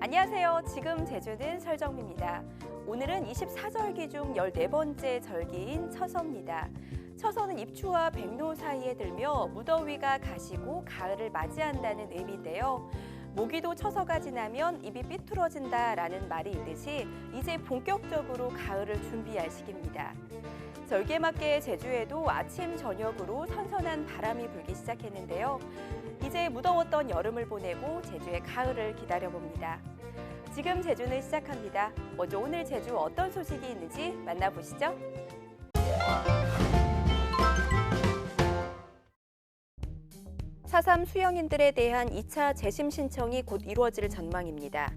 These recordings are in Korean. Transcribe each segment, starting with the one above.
안녕하세요. 지금 제주는 설정미입니다. 오늘은 24절기 중 14번째 절기인 처서입니다. 처서는 입추와 백로 사이에 들며 무더위가 가시고 가을을 맞이한다는 의미인데요. 모기도 처서가 지나면 입이 삐뚤어진다라는 말이 있듯이 이제 본격적으로 가을을 준비할 시기입니다. 절기에 맞게 제주에도 아침 저녁으로 선선한 바람이 불기 시작했는데요. 이제 무더웠던 여름을 보내고 제주의 가을을 기다려봅니다. 지금 제주는 시작합니다. 먼저 오늘 제주 어떤 소식이 있는지 만나보시죠. 사삼 수영인들에 대한 2차 재심 신청이 곧 이루어질 전망입니다.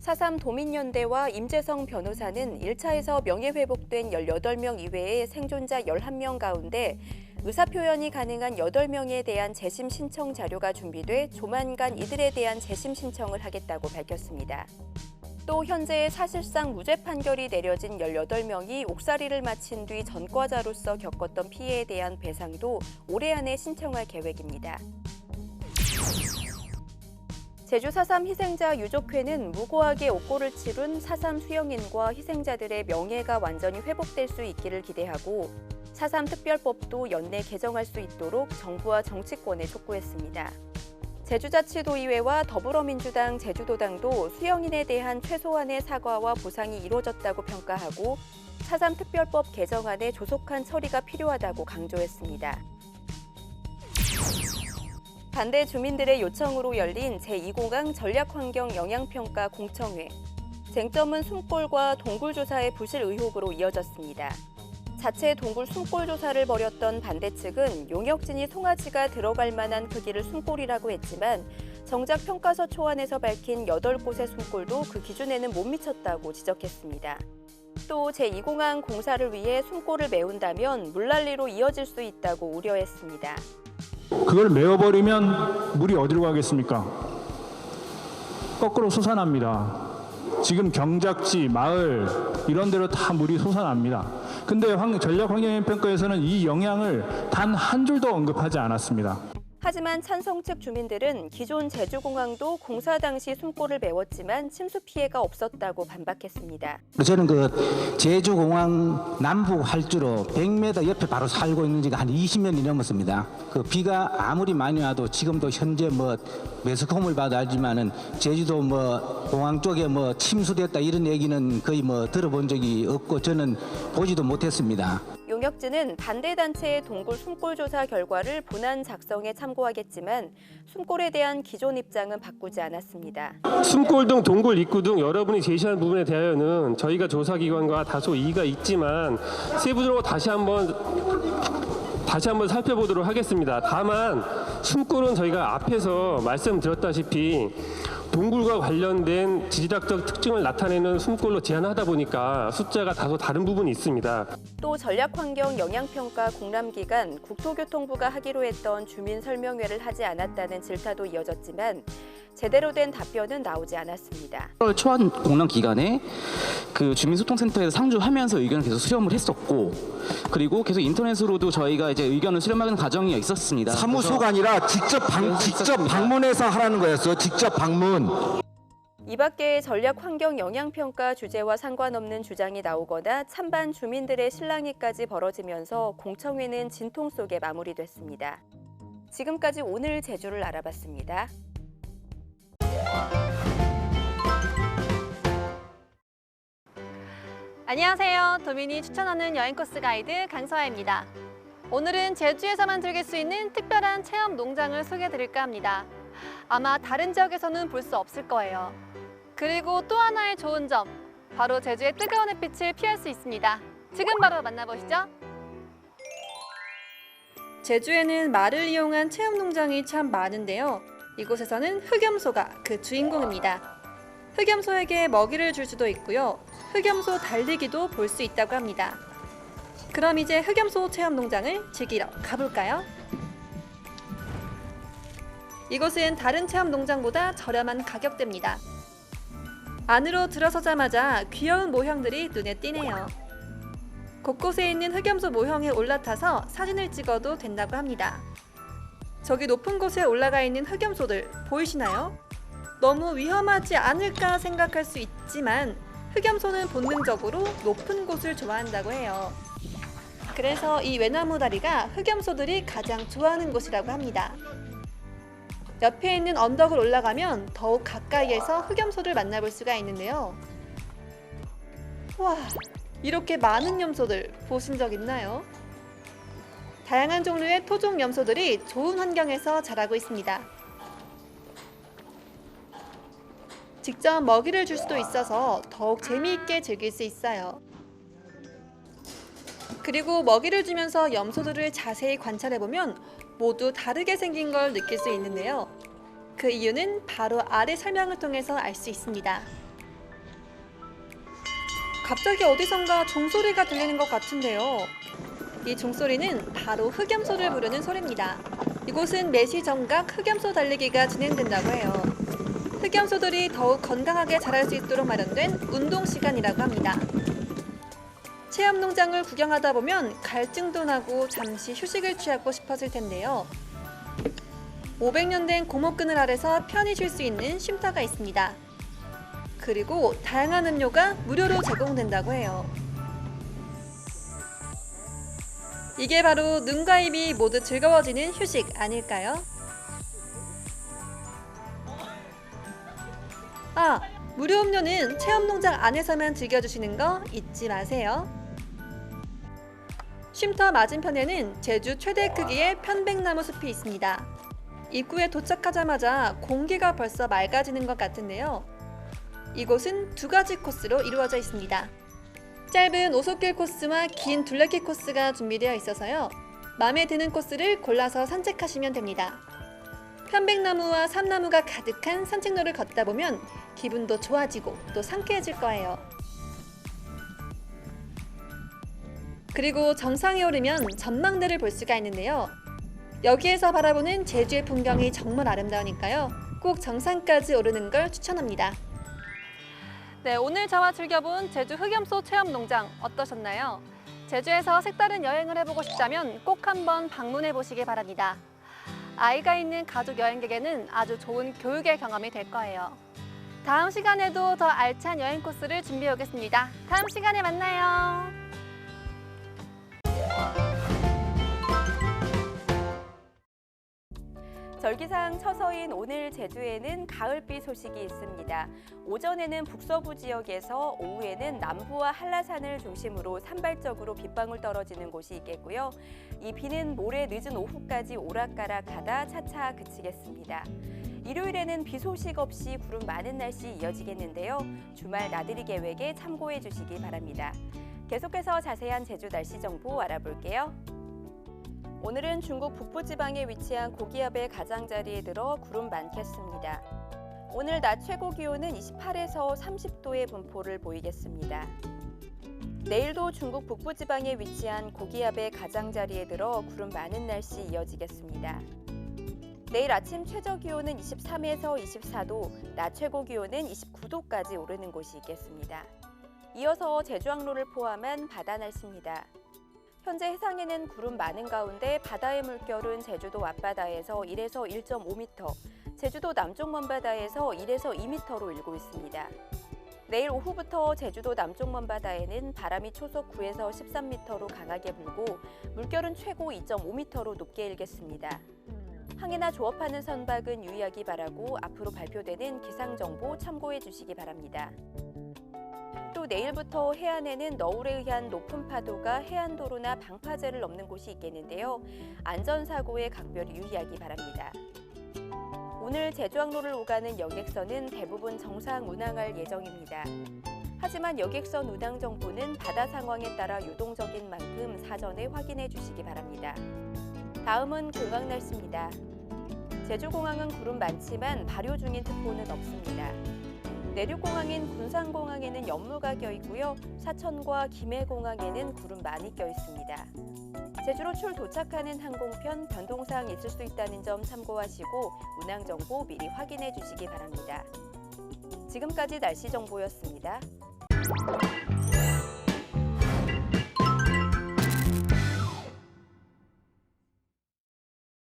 사삼 도민연대와 임재성 변호사는 1차에서 명예회복된 18명 이외의 생존자 11명 가운데 의사표현이 가능한 8명에 대한 재심 신청 자료가 준비돼 조만간 이들에 대한 재심 신청을 하겠다고 밝혔습니다. 또 현재 사실상 무죄 판결이 내려진 18명이 옥살이를 마친 뒤 전과자로서 겪었던 피해에 대한 배상도 올해 안에 신청할 계획입니다. 제주 4.3 희생자 유족회는 무고하게 옥고를 치룬 4.3 수영인과 희생자들의 명예가 완전히 회복될 수 있기를 기대하고 4.3 특별법도 연내 개정할 수 있도록 정부와 정치권에 촉구했습니다. 제주자치도의회와 더불어민주당 제주도당도 수영인에 대한 최소한의 사과와 보상이 이루어졌다고 평가하고 4.3 특별법 개정안의 조속한 처리가 필요하다고 강조했습니다. 반대 주민들의 요청으로 열린 제2공항 전략환경 영향평가 공청회. 쟁점은 숨골과 동굴 조사의 부실 의혹으로 이어졌습니다. 자체 동굴 숨골 조사를 벌였던 반대 측은 용역진이 송아지가 들어갈 만한 크기를 숨골이라고 했지만 정작 평가서 초안에서 밝힌 8곳의 숨골도 그 기준에는 못 미쳤다고 지적했습니다. 또 제2공항 공사를 위해 숨골을 메운다면 물난리로 이어질 수 있다고 우려했습니다. 그걸 메워버리면 물이 어디로 가겠습니까? 거꾸로 솟아납니다. 지금 경작지, 마을 이런 데로 다 물이 솟아납니다. 근데 환- 전략 환경영향 평가에서는 이 영향을 단 한 줄도 언급하지 않았습니다. 하지만 찬성 측 주민들은 기존 제주공항도 공사 당시 숨골을 메웠지만 침수 피해가 없었다고 반박했습니다. 저는 그 제주공항 남부 활주로 100m 옆에 바로 살고 있는 지가 한 20년이 넘었습니다. 그 비가 아무리 많이 와도 지금도 현재 뭐 매스컴을 봐도 알지만은 제주도 뭐 공항 쪽에 뭐 침수됐다 이런 얘기는 거의 뭐 들어본 적이 없고 저는 보지도 못했습니다. 용역진은 반대 단체의 동굴 숨골 조사 결과를 본안 작성에 참고하겠지만 숨골에 대한 기존 입장은 바꾸지 않았습니다. 숨골 등 동굴 입구 등 여러분이 제시한 부분에 대하여는 저희가 조사기관과 다소 이의가 있지만 세부적으로 다시 한번 다시 한번 살펴보도록 하겠습니다. 다만 숨골은 저희가 앞에서 말씀드렸다시피 동굴과 관련된 지질학적 특징을 나타내는 숨골로 제한하다 보니까 숫자가 다소 다른 부분이 있습니다. 또 전략환경 영향평가 공람기간 국토교통부가 하기로 했던 주민 설명회를 하지 않았다는 질타도 이어졌지만 제대로 된 답변은 나오지 않았습니다. 8월 초안 공람 기간에 그 주민소통센터에서 상주하면서 의견을 계속 수렴을 했었고 그리고 계속 인터넷으로도 저희가 이제 의견을 수렴하는 과정이 있었습니다. 사무소가 아니라 직접 방, 그래서 직접. 방문해서 하라는 거였어요. 직접 방문. 이 밖에 전략 환경 영향 평가 주제와 상관없는 주장이 나오거나 찬반 주민들의 실랑이까지 벌어지면서 공청회는 진통 속에 마무리됐습니다. 지금까지 오늘 제주를 알아봤습니다. 안녕하세요. 도민이 추천하는 여행 코스 가이드 강서아입니다. 오늘은 제주에서만 즐길 수 있는 특별한 체험 농장을 소개해 드릴까 합니다. 아마 다른 지역에서는 볼 수 없을 거예요. 그리고 또 하나의 좋은 점, 바로 제주의 뜨거운 햇빛을 피할 수 있습니다. 지금 바로 만나보시죠. 제주에는 말을 이용한 체험 농장이 참 많은데요. 이곳에서는 흑염소가 그 주인공입니다. 흑염소에게 먹이를 줄 수도 있고요. 흑염소 달리기도 볼 수 있다고 합니다. 그럼 이제 흑염소 체험 농장을 즐기러 가볼까요? 이곳은 다른 체험 농장보다 저렴한 가격대입니다. 안으로 들어서자마자 귀여운 모형들이 눈에 띄네요. 곳곳에 있는 흑염소 모형에 올라타서 사진을 찍어도 된다고 합니다. 저기 높은 곳에 올라가 있는 흑염소들 보이시나요? 너무 위험하지 않을까 생각할 수 있지만 흑염소는 본능적으로 높은 곳을 좋아한다고 해요. 그래서 이 외나무 다리가 흑염소들이 가장 좋아하는 곳이라고 합니다. 옆에 있는 언덕을 올라가면 더욱 가까이에서 흑염소를 만나볼 수가 있는데요. 와, 이렇게 많은 염소들 보신 적 있나요? 다양한 종류의 토종 염소들이 좋은 환경에서 자라고 있습니다. 직접 먹이를 줄 수도 있어서 더욱 재미있게 즐길 수 있어요. 그리고 먹이를 주면서 염소들을 자세히 관찰해 보면 모두 다르게 생긴 걸 느낄 수 있는데요. 그 이유는 바로 아래 설명을 통해서 알 수 있습니다. 갑자기 어디선가 종소리가 들리는 것 같은데요. 이 종소리는 바로 흑염소를 부르는 소리입니다. 이곳은 매시 정각 흑염소 달리기가 진행된다고 해요. 흑염소들이 더욱 건강하게 자랄 수 있도록 마련된 운동 시간이라고 합니다. 체험 농장을 구경하다 보면 갈증도 나고 잠시 휴식을 취하고 싶어질 텐데요. 500년 된 고목 그늘 아래서 편히 쉴 수 있는 쉼터가 있습니다. 그리고 다양한 음료가 무료로 제공된다고 해요. 이게 바로 눈과 입이 모두 즐거워지는 휴식 아닐까요? 아, 무료 음료는 체험농장 안에서만 즐겨주시는 거 잊지 마세요. 쉼터 맞은편에는 제주 최대 크기의 편백나무 숲이 있습니다. 입구에 도착하자마자 공기가 벌써 맑아지는 것 같은데요. 이곳은 두 가지 코스로 이루어져 있습니다. 짧은 오솔길 코스와 긴 둘레길 코스가 준비되어 있어서요. 마음에 드는 코스를 골라서 산책하시면 됩니다. 편백나무와 삼나무가 가득한 산책로를 걷다 보면 기분도 좋아지고 또 상쾌해질 거예요. 그리고 정상에 오르면 전망대를 볼 수가 있는데요. 여기에서 바라보는 제주의 풍경이 정말 아름다우니까요. 꼭 정상까지 오르는 걸 추천합니다. 네, 오늘 저와 즐겨본 제주 흑염소 체험 농장 어떠셨나요? 제주에서 색다른 여행을 해보고 싶다면 꼭 한번 방문해 보시기 바랍니다. 아이가 있는 가족 여행객에는 아주 좋은 교육의 경험이 될 거예요. 다음 시간에도 더 알찬 여행 코스를 준비해 오겠습니다. 다음 시간에 만나요. 절기상 처서인 오늘 제주에는 가을비 소식이 있습니다. 오전에는 북서부 지역에서 오후에는 남부와 한라산을 중심으로 산발적으로 빗방울 떨어지는 곳이 있겠고요. 이 비는 모레 늦은 오후까지 오락가락하다 차차 그치겠습니다. 일요일에는 비 소식 없이 구름 많은 날씨 이어지겠는데요. 주말 나들이 계획에 참고해 주시기 바랍니다. 계속해서 자세한 제주 날씨 정보 알아볼게요. 오늘은 중국 북부지방에 위치한 고기압의 가장자리에 들어 구름 많겠습니다. 오늘 낮 최고 기온은 28에서 30도의 분포를 보이겠습니다. 내일도 중국 북부지방에 위치한 고기압의 가장자리에 들어 구름 많은 날씨 이어지겠습니다. 내일 아침 최저 기온은 23에서 24도, 낮 최고 기온은 29도까지 오르는 곳이 있겠습니다. 이어서 제주항로를 포함한 바다 날씨입니다. 현재 해상에는 구름 많은 가운데 바다의 물결은 제주도 앞바다에서 1에서 1.5m, 제주도 남쪽 먼바다에서 1에서 2m로 일고 있습니다. 내일 오후부터 제주도 남쪽 먼바다에는 바람이 초속 9에서 13m로 강하게 불고 물결은 최고 2.5m로 높게 일겠습니다. 항해나 조업하는 선박은 유의하기 바라고 앞으로 발표되는 기상 정보 참고해 주시기 바랍니다. 또 내일부터 해안에는 너울에 의한 높은 파도가 해안도로나 방파제를 넘는 곳이 있겠는데요. 안전사고에 각별히 유의하기 바랍니다. 오늘 제주항로를 오가는 여객선은 대부분 정상 운항할 예정입니다. 하지만 여객선 운항 정보는 바다 상황에 따라 유동적인 만큼 사전에 확인해 주시기 바랍니다. 다음은 공항 날씨입니다. 제주공항은 구름 많지만 발효 중인 특보는 없습니다. 내륙공항인 군산공항에는 연무가 껴 있고요. 사천과 김해공항에는 구름 많이 껴 있습니다. 제주로 출 도착하는 항공편 변동사항 있을 수 있다는 점 참고하시고 운항 정보 미리 확인해 주시기 바랍니다. 지금까지 날씨 정보였습니다.